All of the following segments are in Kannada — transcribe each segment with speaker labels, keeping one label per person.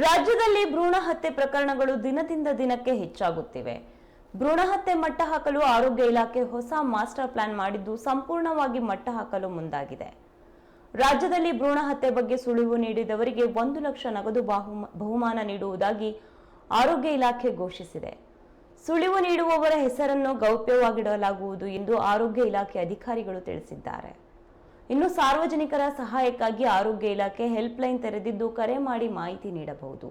Speaker 1: ರಾಜ್ಯದಲ್ಲಿ ಭ್ರೂಣ ಹತ್ಯೆ ಪ್ರಕರಣಗಳು ದಿನದಿಂದ ದಿನಕ್ಕೆ ಹೆಚ್ಚಾಗುತ್ತಿವೆ. ಭ್ರೂಣ ಹತ್ಯೆ ಮಟ್ಟ ಹಾಕಲು ಆರೋಗ್ಯ ಇಲಾಖೆ ಹೊಸ ಮಾಸ್ಟರ್ ಪ್ಲಾನ್ ಮಾಡಿದ್ದು ಸಂಪೂರ್ಣವಾಗಿ ಮಟ್ಟ ಹಾಕಲು ಮುಂದಾಗಿದೆ. ರಾಜ್ಯದಲ್ಲಿ ಭ್ರೂಣ ಹತ್ಯೆ ಬಗ್ಗೆ ಸುಳಿವು ನೀಡಿದವರಿಗೆ ಒಂದು ಲಕ್ಷ ನಗದು ಬಾಹುಮ- ಬಹುಮಾನ ನೀಡುವುದಾಗಿ ಆರೋಗ್ಯ ಇಲಾಖೆ ಘೋಷಿಸಿದೆ. ಸುಳಿವು ನೀಡುವವರ ಹೆಸರನ್ನು ಗೌಪ್ಯವಾಗಿಡಲಾಗುವುದು ಎಂದು ಆರೋಗ್ಯ ಇಲಾಖೆ ಅಧಿಕಾರಿಗಳು ತಿಳಿಸಿದ್ದಾರೆ. ಇನ್ನು ಸಾರ್ವಜನಿಕರ ಸಹಾಯಕ್ಕಾಗಿ ಆರೋಗ್ಯ ಇಲಾಖೆ ಹೆಲ್ಪ್ಲೈನ್ ತೆರೆದಿದ್ದು ಕರೆ ಮಾಡಿ ಮಾಹಿತಿ ನೀಡಬಹುದು.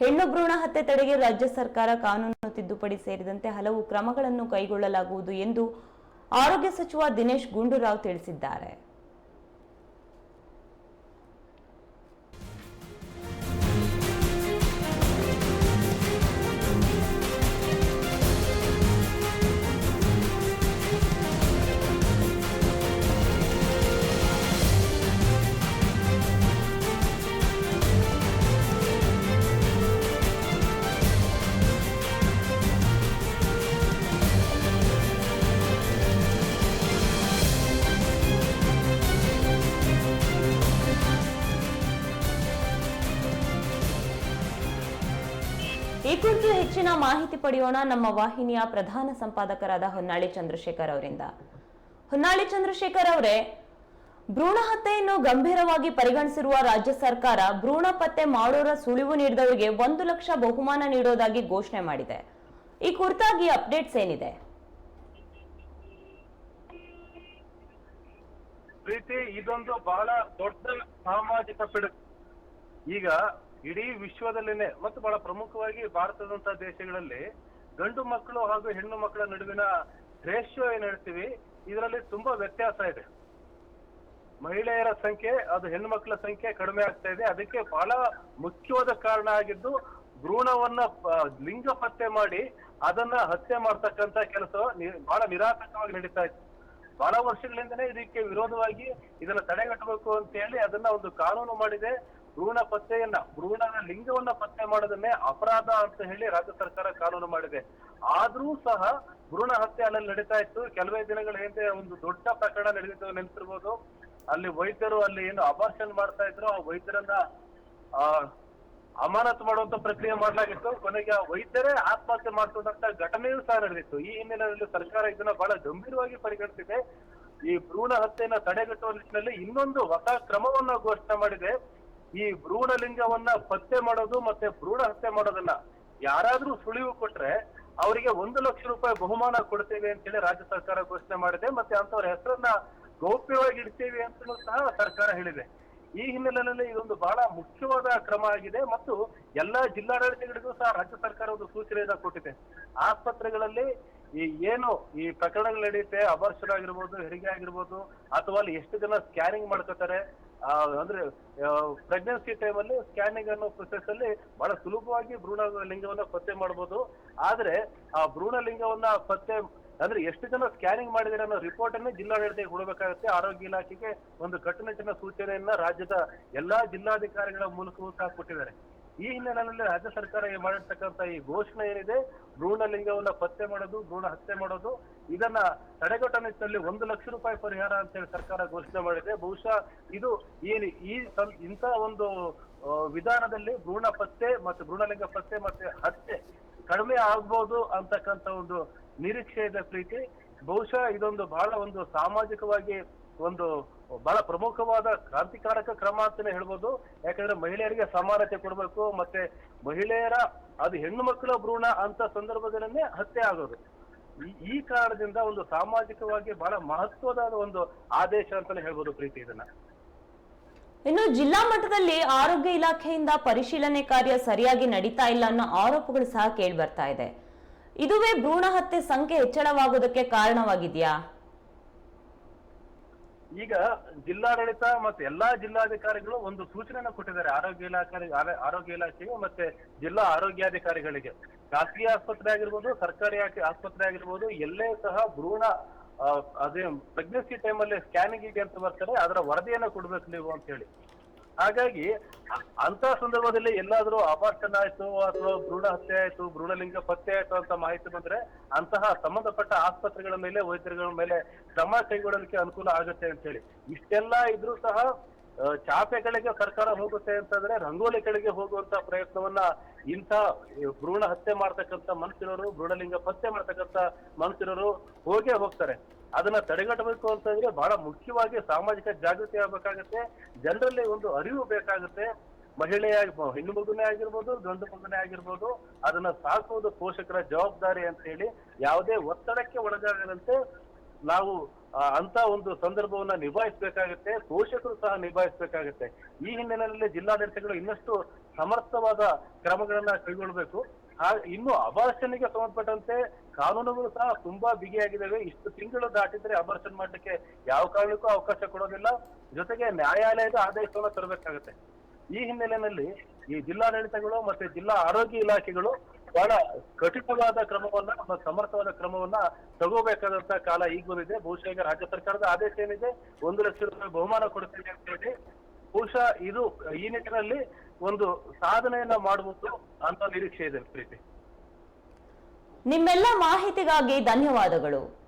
Speaker 1: ಹೆಣ್ಣು ಭ್ರೂಣ ಹತ್ಯೆ ತಡೆಗೆ ರಾಜ್ಯ ಸರ್ಕಾರ ಕಾನೂನು ತಿದ್ದುಪಡಿ ಸೇರಿದಂತೆ ಹಲವು ಕ್ರಮಗಳನ್ನು ಕೈಗೊಳ್ಳಲಾಗುವುದು ಎಂದು ಆರೋಗ್ಯ ಸಚಿವ ದಿನೇಶ್ ಗುಂಡೂರಾವ್ ತಿಳಿಸಿದ್ದಾರೆ. ಈ ಕುರಿತು ಹೆಚ್ಚಿನ ಮಾಹಿತಿ ಪಡೆಯೋಣ ನಮ್ಮ ವಾಹಿನಿಯ ಪ್ರಧಾನ ಸಂಪಾದಕರಾದ ಹೊನ್ನಾಳಿ ಚಂದ್ರಶೇಖರ್ ಅವರಿಂದ. ಹೊನ್ನಾಳಿ ಚಂದ್ರಶೇಖರ್ ಅವರೇ, ಭ್ರೂಣ ಹತ್ಯೆಯನ್ನು ಗಂಭೀರವಾಗಿ ಪರಿಗಣಿಸಿರುವ ರಾಜ್ಯ ಸರ್ಕಾರ ಭ್ರೂಣ ಪತ್ತೆ ಮಾಡೋರ ಸುಳಿವು ನೀಡಿದವರಿಗೆ ಒಂದು ಲಕ್ಷ ಬಹುಮಾನ ನೀಡೋದಾಗಿ ಘೋಷಣೆ ಮಾಡಿದೆ. ಈ ಕುರಿತಾಗಿ ಅಪ್ಡೇಟ್ಸ್ ಏನಿದೆ?
Speaker 2: ಪ್ರೀತಿ, ಇದೊಂದು ಬಹಳ ದೊಡ್ಡ ಸಾಮಾಜಿಕ ಪಿಡುಗು. ಈಗ ಇಡೀ ವಿಶ್ವದಲ್ಲೇನೆ ಮತ್ತು ಬಹಳ ಪ್ರಮುಖವಾಗಿ ಭಾರತದಂತಹ ದೇಶಗಳಲ್ಲಿ ಗಂಡು ಮಕ್ಕಳು ಹಾಗೂ ಹೆಣ್ಣು ಮಕ್ಕಳ ನಡುವಿನ ರೇಷಿಯೋ ಏನ್ ಹೇಳ್ತೀವಿ, ಇದರಲ್ಲಿ ತುಂಬಾ ವ್ಯತ್ಯಾಸ ಇದೆ. ಮಹಿಳೆಯರ ಸಂಖ್ಯೆ, ಅದು ಹೆಣ್ಣು ಮಕ್ಕಳ ಸಂಖ್ಯೆ ಕಡಿಮೆ ಆಗ್ತಾ ಇದೆ. ಅದಕ್ಕೆ ಬಹಳ ಮುಖ್ಯವಾದ ಕಾರಣ ಆಗಿದ್ದು, ಭ್ರೂಣವನ್ನ ಲಿಂಗ ಪತ್ತೆ ಮಾಡಿ ಅದನ್ನ ಹತ್ಯೆ ಮಾಡ್ತಕ್ಕಂತ ಕೆಲಸ ಬಹಳ ನಿರಾತಕವಾಗಿ ನಡೀತಾ ಇತ್ತು. ಬಹಳ ವರ್ಷಗಳಿಂದನೇ ಇದಕ್ಕೆ ವಿರೋಧವಾಗಿ ಇದನ್ನ ತಡೆಗಟ್ಟಬೇಕು ಅಂತ ಹೇಳಿ ಅದನ್ನ ಒಂದು ಕಾನೂನು ಮಾಡಿದೆ. ಭ್ರೂಣ ಪತ್ತೆಯನ್ನ ಭ್ರೂಣದ ಲಿಂಗವನ್ನ ಪತ್ತೆ ಮಾಡೋದನ್ನೇ ಅಪರಾಧ ಅಂತ ಹೇಳಿ ರಾಜ್ಯ ಸರ್ಕಾರ ಕಾನೂನು ಮಾಡಿದೆ. ಆದ್ರೂ ಸಹ ಭ್ರೂಣ ಹತ್ಯೆ ಅಲ್ಲಲ್ಲಿ ನಡೀತಾ ಇತ್ತು. ಕೆಲವೇ ದಿನಗಳ ಹಿಂದೆ ಒಂದು ದೊಡ್ಡ ಪ್ರಕರಣ ನಡೆದಿತ್ತು ನೆನಪಿರ್ಬೋದು. ಅಲ್ಲಿ ವೈದ್ಯರು ಅಲ್ಲಿ ಏನು ಅಬಾರ್ಷನ್ ಮಾಡ್ತಾ ಇದ್ರು. ಆ ವೈದ್ಯರನ್ನ, ಆ, ಅಮಾನತು ಮಾಡುವಂತ ಪ್ರಕ್ರಿಯೆ ಮಾಡಲಾಗಿತ್ತು. ಕೊನೆಗೆ ಆ ವೈದ್ಯರೇ ಆತ್ಮಹತ್ಯೆ ಮಾಡಿಕೊಂಡಂತ ಘಟನೆಯೂ ಸಹ ನಡೆದಿತ್ತು. ಈ ಹಿನ್ನೆಲೆಯಲ್ಲಿ ಸರ್ಕಾರ ಇದನ್ನ ಬಹಳ ಗಂಭೀರವಾಗಿ ಪರಿಗಣಿಸಿದೆ. ಈ ಭ್ರೂಣ ಹತ್ಯೆಯನ್ನ ತಡೆಗಟ್ಟುವ ನಿಟ್ಟಿನಲ್ಲಿ ಇನ್ನೊಂದು ಹೊಸ ಕ್ರಮವನ್ನ ಘೋಷಣೆ ಮಾಡಿದೆ. ಈ ಭ್ರೂಣಲಿಂಗವನ್ನ ಪತ್ತೆ ಮಾಡೋದು ಮತ್ತೆ ಭ್ರೂಣ ಹತ್ಯೆ ಮಾಡೋದನ್ನ ಯಾರಾದ್ರೂ ಸುಳಿವು ಕೊಟ್ರೆ ಅವರಿಗೆ ಒಂದು ಲಕ್ಷ ರೂಪಾಯಿ ಬಹುಮಾನ ಕೊಡ್ತೇವೆ ಅಂತ ಹೇಳಿ ರಾಜ್ಯ ಸರ್ಕಾರ ಘೋಷಣೆ ಮಾಡಿದೆ. ಮತ್ತೆ ಅಂತವ್ರ ಹೆಸರನ್ನ ಗೌಪ್ಯವಾಗಿ ಇಡ್ತೇವೆ ಅಂತಲೂ ಸಹ ಸರ್ಕಾರ ಹೇಳಿದೆ. ಈ ಹಿನ್ನೆಲೆಯಲ್ಲಿ ಇದೊಂದು ಬಹಳ ಮುಖ್ಯವಾದ ಕ್ರಮ ಆಗಿದೆ ಮತ್ತು ಎಲ್ಲಾ ಜಿಲ್ಲಾಡಳಿತಗಳಿಗೂ ಸಹ ರಾಜ್ಯ ಸರ್ಕಾರ ಒಂದು ಸೂಚನೆಯನ್ನ ಕೊಟ್ಟಿದೆ. ಆಸ್ಪತ್ರೆಗಳಲ್ಲಿ ಈ ಏನು ಈ ಪ್ರಕರಣಗಳು ನಡೆಯುತ್ತೆ ಅಬರ್ಷನ್ ಆಗಿರ್ಬೋದು, ಹೆರಿಗೆ ಆಗಿರ್ಬೋದು, ಅಥವಾ ಅಲ್ಲಿ ಎಷ್ಟು ಜನ ಸ್ಕ್ಯಾನಿಂಗ್ ಮಾಡ್ಕೋತಾರೆ ಅಂದ್ರೆ ಪ್ರೆಗ್ನೆನ್ಸಿ ಟೈಮಲ್ಲಿ ಸ್ಕ್ಯಾನಿಂಗ್ ಅನ್ನೋ ಪ್ರೊಸೆಸ್ ಅಲ್ಲಿ ಬಹಳ ಸುಲಭವಾಗಿ ಭ್ರೂಣ ಲಿಂಗವನ್ನ ಪತ್ತೆ ಮಾಡಬಹುದು ಆದ್ರೆ, ಆ ಭ್ರೂಣ ಲಿಂಗವನ್ನ ಪತ್ತೆ, ಅಂದ್ರೆ ಎಷ್ಟು ಜನ ಸ್ಕ್ಯಾನಿಂಗ್ ಮಾಡಿದ್ರೆ ಅನ್ನೋ ರಿಪೋರ್ಟ್ ಅನ್ನು ಜಿಲ್ಲಾಡಳಿತಕ್ಕೆ ಕೊಡಬೇಕಾಗುತ್ತೆ. ಆರೋಗ್ಯ ಇಲಾಖೆಗೆ ಒಂದು ಕಟ್ಟುನಿಟ್ಟಿನ ಸೂಚನೆಯನ್ನ ರಾಜ್ಯದ ಎಲ್ಲಾ ಜಿಲ್ಲಾಧಿಕಾರಿಗಳ ಮೂಲಕವೂ ಸಹ ಕೊಟ್ಟಿದ್ದಾರೆ. ಈ ಹಿನ್ನೆಲೆಯಲ್ಲಿ ರಾಜ್ಯ ಸರ್ಕಾರ ಮಾಡಿರ್ತಕ್ಕಂತ ಈ ಘೋಷಣೆ ಏನಿದೆ, ಭ್ರೂಣ ಲಿಂಗವನ್ನ ಪತ್ತೆ ಮಾಡೋದು, ಭ್ರೂಣ ಹತ್ಯೆ ಮಾಡೋದು, ಇದನ್ನ ತಡೆಗಟ್ಟ ನಿಟ್ಟಿನಲ್ಲಿ ಒಂದು ಲಕ್ಷ ರೂಪಾಯಿ ಪರಿಹಾರ ಅಂತ ಹೇಳಿ ಸರ್ಕಾರ ಘೋಷಣೆ ಮಾಡಿದೆ. ಬಹುಶಃ ಇದು ಏನು ಈ ಇಂಥ ಒಂದು ವಿಧಾನದಲ್ಲಿ ಭ್ರೂಣ ಪತ್ತೆ ಮತ್ತು ಭ್ರೂಣಲಿಂಗ ಪತ್ತೆ ಮತ್ತೆ ಹತ್ಯೆ ಕಡಿಮೆ ಆಗ್ಬೋದು ಅಂತಕ್ಕಂಥ ಒಂದು ನಿರೀಕ್ಷೆ ಇದೆ ಪ್ರೀತಿ. ಬಹುಶಃ ಇದೊಂದು ಬಹಳ ಒಂದು ಸಾಮಾಜಿಕವಾಗಿ ಒಂದು ಬಹಳ ಪ್ರಮುಖವಾದ ಕ್ರಾಂತಿಕಾರಕ ಕ್ರಮ ಅಂತಾನೆ ಹೇಳ್ಬೋದು. ಯಾಕಂದ್ರೆ ಮಹಿಳೆಯರಿಗೆ ಸಮಾನತೆ ಕೊಡಬೇಕು, ಮತ್ತೆ ಮಹಿಳೆಯರ ಅದು ಹೆಣ್ಣು ಮಕ್ಕಳ ಭ್ರೂಣ ಅಂತ ಸಂದರ್ಭದಲ್ಲೇ ಹತ್ಯೆ ಆಗೋದು. ಈ- ಕಾರಣದಿಂದ ಒಂದು ಸಾಮಾಜಿಕವಾಗಿ ಬಹಳ ಮಹತ್ವದ ಒಂದು ಆದೇಶ ಅಂತಾನೆ ಹೇಳ್ಬೋದು ಪ್ರೀತಿ ಇದನ್ನ.
Speaker 1: ಇನ್ನು ಜಿಲ್ಲಾ ಮಟ್ಟದಲ್ಲಿ ಆರೋಗ್ಯ ಇಲಾಖೆಯಿಂದ ಪರಿಶೀಲನೆ ಕಾರ್ಯ ಸರಿಯಾಗಿ ನಡೀತಾ ಇಲ್ಲ ಅನ್ನೋ ಆರೋಪಗಳು ಸಹ ಕೇಳಿ ಬರ್ತಾ ಇದೆ. ಇದುವೇ ಭ್ರೂಣ ಹತ್ಯೆ ಸಂಖ್ಯೆ ಹೆಚ್ಚಳವಾಗೋದಕ್ಕೆ ಕಾರಣವಾಗಿದೆಯಾ?
Speaker 2: ಈಗ ಜಿಲ್ಲಾಡಳಿತ ಮತ್ತೆ ಎಲ್ಲಾ ಜಿಲ್ಲಾಧಿಕಾರಿಗಳು ಒಂದು ಸೂಚನೆಯನ್ನು ಕೊಟ್ಟಿದ್ದಾರೆ ಆರೋಗ್ಯ ಇಲಾಖೆ ಆರೋಗ್ಯ ಇಲಾಖೆಗೆ ಮತ್ತೆ ಜಿಲ್ಲಾ ಆರೋಗ್ಯಾಧಿಕಾರಿಗಳಿಗೆ. ಖಾಸಗಿ ಆಸ್ಪತ್ರೆ ಆಗಿರ್ಬೋದು, ಸರ್ಕಾರಿ ಆಸ್ಪತ್ರೆ ಆಗಿರ್ಬೋದು, ಎಲ್ಲೇ ಸಹ ಭ್ರೂಣ ಅದೇ ಪ್ರೆಗ್ನೆನ್ಸಿ ಟೈಮಲ್ಲಿ ಸ್ಕ್ಯಾನಿಂಗ್ ಇದೆ ಅಂತ ಬರ್ತಾರೆ, ಅದರ ವರದಿಯನ್ನು ಕೊಡ್ಬೇಕು ನೀವು ಅಂತ ಹೇಳಿ. ಹಾಗಾಗಿ ಅಂತ ಸಂದರ್ಭದಲ್ಲಿ ಎಲ್ಲಾದ್ರೂ ಅಪಾರ್ಷನ್ ಆಯ್ತು ಅಥವಾ ಭ್ರೂಣ ಹತ್ಯೆ ಆಯ್ತು, ಭ್ರೂಣಲಿಂಗ ಪತ್ತೆ ಆಯ್ತು ಅಂತ ಮಾಹಿತಿ ಬಂದ್ರೆ ಅಂತಹ ಸಂಬಂಧಪಟ್ಟ ಆಸ್ಪತ್ರೆಗಳ ಮೇಲೆ, ವೈದ್ಯರುಗಳ ಮೇಲೆ ಕ್ರಮ ಕೈಗೊಳ್ಳಲಿಕ್ಕೆ ಅನುಕೂಲ ಆಗುತ್ತೆ ಅಂತ ಹೇಳಿ. ಇಷ್ಟೆಲ್ಲಾ ಇದ್ರೂ ಸಹ ಚಾಪೆಗಳಿಗೆ ಸರ್ಕಾರ ಹೋಗುತ್ತೆ ಅಂತಂದ್ರೆ ರಂಗೋಲಿಗಳಿಗೆ ಹೋಗುವಂತ ಪ್ರಯತ್ನವನ್ನ ಇಂಥ ಭ್ರೂಣ ಹತ್ಯೆ ಮಾಡ್ತಕ್ಕಂಥ ಮನುಷ್ಯರರು ಭ್ರೂಣಲಿಂಗ ಪತ್ತೆ ಮಾಡ್ತಕ್ಕಂಥ ಮನುಷ್ಯರರು ಹೋಗೇ ಹೋಗ್ತಾರೆ. ಅದನ್ನ ತಡೆಗಟ್ಟಬೇಕು ಅಂತಂದ್ರೆ ಬಹಳ ಮುಖ್ಯವಾಗಿ ಸಾಮಾಜಿಕ ಜಾಗೃತಿ ಆಗ್ಬೇಕಾಗತ್ತೆ, ಜನರಲ್ಲಿ ಒಂದು ಅರಿವು ಬೇಕಾಗುತ್ತೆ. ಮಹಿಳೆಯಾಗಿ ಹೆಣ್ಣು ಮಗುನೇ ಆಗಿರ್ಬೋದು, ಗಂಡು ಮಗುನೇ ಆಗಿರ್ಬೋದು, ಅದನ್ನ ಸಾಕುವುದು ಪೋಷಕರ ಜವಾಬ್ದಾರಿ ಅಂತ ಹೇಳಿ ಯಾವುದೇ ಒತ್ತಡಕ್ಕೆ ಒಳಗಾಗದಂತೆ ನಾವು ಅಂತ ಒಂದು ಸಂದರ್ಭವನ್ನ ನಿಭಾಯಿಸಬೇಕಾಗುತ್ತೆ, ಪೋಷಕರು ಸಹ ನಿಭಾಯಿಸಬೇಕಾಗುತ್ತೆ. ಈ ಹಿನ್ನೆಲೆಯಲ್ಲಿ ಜಿಲ್ಲಾಡಳಿತಗಳು ಇನ್ನಷ್ಟು ಸಮರ್ಥವಾದ ಕ್ರಮಗಳನ್ನ ಕೈಗೊಳ್ಳಬೇಕು ಇನ್ನು ಅಬಾರ್ಷನ್ಗೆ ಸಂಬಂಧಪಟ್ಟಂತೆ ಕಾನೂನುಗಳು ಸಹ ತುಂಬಾ ಬಿಗಿಯಾಗಿದ್ದಾವೆ. ಇಷ್ಟು ತಿಂಗಳು ದಾಟಿದ್ರೆ ಅಬಾರ್ಷನ್ ಮಾಡಲಿಕ್ಕೆ ಯಾವ ಕಾರಣಕ್ಕೂ ಅವಕಾಶ ಕೊಡೋದಿಲ್ಲ. ಜೊತೆಗೆ ನ್ಯಾಯಾಲಯದ ಆದೇಶವನ್ನ ತರಬೇಕಾಗುತ್ತೆ. ಈ ಹಿನ್ನೆಲೆಯಲ್ಲಿ ಈ ಜಿಲ್ಲಾಡಳಿತಗಳು ಮತ್ತೆ ಜಿಲ್ಲಾ ಆರೋಗ್ಯ ಇಲಾಖೆಗಳು ಬಹಳ ಕಠಿಣವಾದ ಕ್ರಮವನ್ನ, ನಮ್ಮ ಸಮರ್ಥವಾದ ಕ್ರಮವನ್ನ ತಗೋಬೇಕಾದಂತ ಕಾಲ ಈಗ ಬಂದಿದೆ. ಬಹುಶಃ ಈಗ ರಾಜ್ಯ ಸರ್ಕಾರದ ಆದೇಶ ಏನಿದೆ? ಒಂದು ಲಕ್ಷ ರೂಪಾಯಿ ಬಹುಮಾನ ಕೊಡ್ತೇನೆ ಅಂತ ಹೇಳಿ, ಬಹುಶಃ ಇದು ಈ ನಿಟ್ಟಿನಲ್ಲಿ ಒಂದು ಸಾಧನೆಯನ್ನ ಮಾಡುವುದು ಅಂತ ನಿರೀಕ್ಷೆ ಇದೆ ಪ್ರೀತಿ
Speaker 1: ನಿಮ್ಮೆಲ್ಲ ಮಾಹಿತಿಗಾಗಿ ಧನ್ಯವಾದಗಳು.